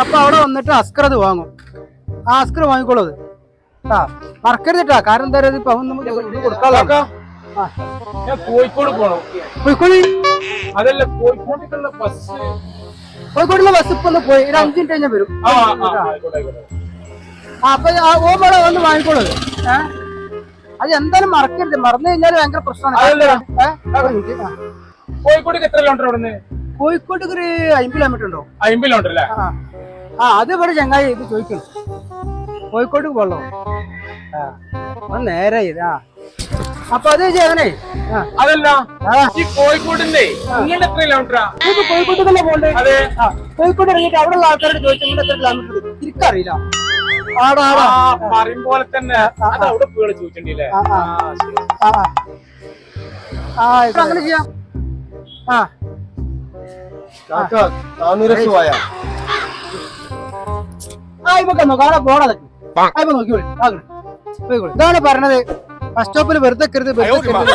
അപ്പൊ അവിടെ വന്നിട്ട് അസ്കർ അത് വാങ്ങും. ആ അസ്കർ വാങ്ങിക്കോളൂ അത്. മറക്കരുത് കേട്ടാ കാരണം എന്താ പറയുക ഇപ്പൊ നമുക്ക് ഞാൻ കോഴിക്കോട് പോണം. കോഴിക്കോട്? അതല്ല കോഴിക്കോട്ടേക്കുള്ള ബസ്. കോഴിക്കോടുള്ള ബസ് ഇപ്പൊ ഒന്ന് പോയി. ഒരു അഞ്ചു മിനിറ്റ് കഴിഞ്ഞാൽ വരും. അപ്പൊ ഓമോടെ വന്ന് വാങ്ങിക്കോളൂ അത്. ഏ? അത് എന്തായാലും മറക്കരുത്. മറന്നു കഴിഞ്ഞാൽ ഭയങ്കര പ്രശ്നമാണ്. കോഴിക്കോട്ടേക്ക് എത്ര കിലോമീറ്റർ അവിടെ നിന്ന് കോഴിക്കോട്ട് ഒരു അമ്പത് കിലോമീറ്റർ ഉണ്ടോ? അമ്പത് കിലോമീറ്റർ അല്ലേ ആ അത് ഇവിടെ ചങ്ങായി ഇത് ചോദിക്കണം കോഴിക്കോട്ടേക്ക് പോകണോ ആ നേരെ ഇതാ അപ്പൊ അത് ചേതനെ അതല്ല ഈ കോഴിക്കോടിന്റെ നിങ്ങളുടെ എത്ര കിലോമീറ്ററാ ഇത് കോഴിക്കോട്ട് തന്നെ പോകണ്ടേ? അതെ. ആ ഇറങ്ങിയിട്ട് അവിടെ ഉള്ള ആൾക്കാരോട് ചോദിച്ചു നിങ്ങൾ എത്ര കിലോമീറ്റർ തിരിക്കറിയില്ല പറയും പോലെ തന്നെ. അത് അവിടെ പോയി ചോദിച്ചിട്ടില്ലേ? അങ്ങനെ ചെയ്യാം. ആ. ഇതാണ് പറഞ്ഞത് ബസ് സ്റ്റോപ്പിൽ വെറുതെ കരുത് വെറുതെ കരുത്